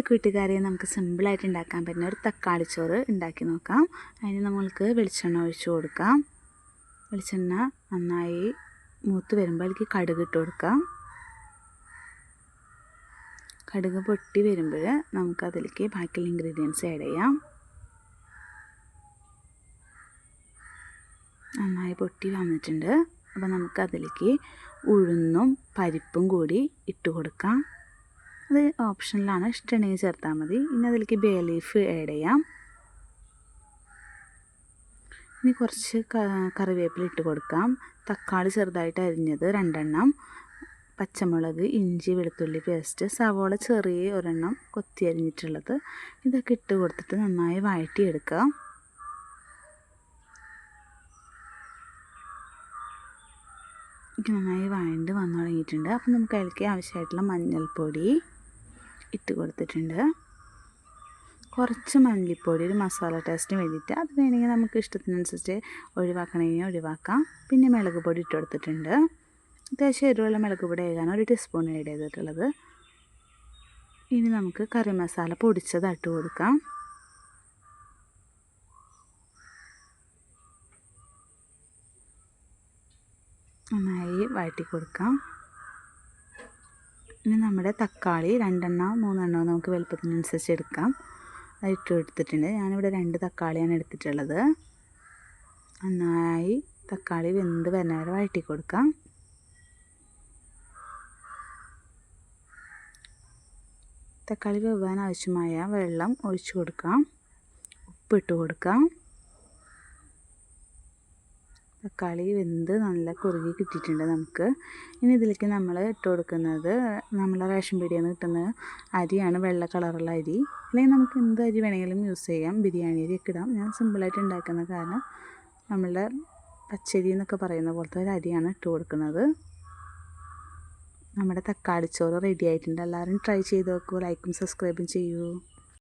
കൂട്ടുകാരെ നമുക്ക് സിമ്പിളായിട്ട് ഉണ്ടാക്കാൻ പറ്റുന്ന ഒരു തക്കാളി ചോറ് ഉണ്ടാക്കി നോക്കാം. അതിന് നമ്മൾക്ക് വെളിച്ചെണ്ണ ഒഴിച്ചു കൊടുക്കാം. വെളിച്ചെണ്ണ നന്നായി മൂത്ത് വരുമ്പോൾ അതിലേക്ക് കടുക് ഇട്ട് കൊടുക്കാം. കടുക് പൊട്ടി വരുമ്പോൾ നമുക്ക് അതിലേക്ക് ബാക്കിയുള്ള ഇൻഗ്രീഡിയൻസ് ആഡ് ചെയ്യാം. നന്നായി പൊട്ടി വന്നിട്ടുണ്ട്. അപ്പോൾ നമുക്ക് അതിലേക്ക് ഉഴുന്നും പരിപ്പും കൂടി ഇട്ട് കൊടുക്കാം. അത് ഓപ്ഷനിലാണ്. ഇഷ്ടമുണ്ടെങ്കിൽ ചേർത്താൽ മതി. ഇനി അതിലേക്ക് ബേ ലീഫ് ആഡ് ചെയ്യാം. ഇനി കുറച്ച് കറിവേപ്പില ഇട്ട് കൊടുക്കാം. തക്കാളി ചെറുതായിട്ട് അരിഞ്ഞത് രണ്ടെണ്ണം. പച്ചമുളക് ഇഞ്ചി വെളുത്തുള്ളി പേസ്റ്റ് സവോള ചെറിയ ഒരെണ്ണം കൊത്തി അരിഞ്ഞിട്ടുള്ളത്. ഇതൊക്കെ ഇട്ട് കൊടുത്തിട്ട് നന്നായി വഴറ്റിയെടുക്കാം നന്നായി വഴണ്ട് വന്നു തുടങ്ങിയിട്ടുണ്ട്. അപ്പം നമുക്ക് അതിലേക്ക് ആവശ്യമായിട്ടുള്ള മഞ്ഞൾപ്പൊടി ഇട്ട് കൊടുത്തിട്ടുണ്ട്. കുറച്ച് മല്ലിപ്പൊടി ഒരു മസാല ടേസ്റ്റിന് വേണ്ടിയിട്ട് അത് വേണമെങ്കിൽ നമുക്ക് ഇഷ്ടത്തിനനുസരിച്ച് ഒഴിവാക്കണമെങ്കിൽ ഒഴിവാക്കാം. പിന്നെ മുളക് പൊടി ഇട്ട് കൊടുത്തിട്ടുണ്ട്. അത്യാവശ്യം എരിവുള്ള മുളക് പൊടി ഏകാനും ഒരു ടീസ്പൂൺ ഏഡ് ചെയ്തിട്ടുള്ളത്. ഇനി നമുക്ക് കറി മസാല പൊടിച്ചത് ഇട്ട് കൊടുക്കാം. നന്നായി വഴറ്റി കൊടുക്കാം. ഇനി നമ്മുടെ തക്കാളി രണ്ടെണ്ണോ മൂന്നെണ്ണോ നമുക്ക് വലുപ്പത്തിനനുസരിച്ച് എടുക്കാം. അതിട്ട് എടുത്തിട്ടുണ്ട് ഞാനിവിടെ രണ്ട് തക്കാളിയാണ് എടുത്തിട്ടുള്ളത്. നന്നായി തക്കാളി വെന്ത് വരുന്ന വരെ വഴറ്റി കൊടുക്കാം. തക്കാളി വെവാൻ ആവശ്യമായ വെള്ളം ഒഴിച്ചു കൊടുക്കാം. ഉപ്പിട്ട് കൊടുക്കാം. തക്കാളി വെന്ത് നല്ല കുറുകി കിട്ടിയിട്ടുണ്ട് നമുക്ക്. ഇനി ഇതിലേക്ക് നമ്മൾ ഇട്ട് കൊടുക്കുന്നത് നമ്മളെ റേഷൻ പീടിയിൽ നിന്ന് കിട്ടുന്ന അരിയാണ് വെള്ള കളറുള്ള അരി. അല്ലെങ്കിൽ നമുക്ക് എന്ത് അരി വേണമെങ്കിലും യൂസ് ചെയ്യാം. ബിരിയാണി അരി ഒക്കെ ഇടാം. ഞാൻ സിമ്പിളായിട്ട് ഉണ്ടാക്കുന്ന കാരണം നമ്മളുടെ പച്ചരി എന്നൊക്കെ പറയുന്ന പോലത്തെ ഒരു അരിയാണ് ഇട്ട് കൊടുക്കുന്നത്. നമ്മുടെ തക്കാളിച്ചോറ് റെഡി ആയിട്ടുണ്ട്. എല്ലാവരും ട്രൈ ചെയ്ത് നോക്കൂ. ലൈക്കും സബ്സ്ക്രൈബും ചെയ്യൂ.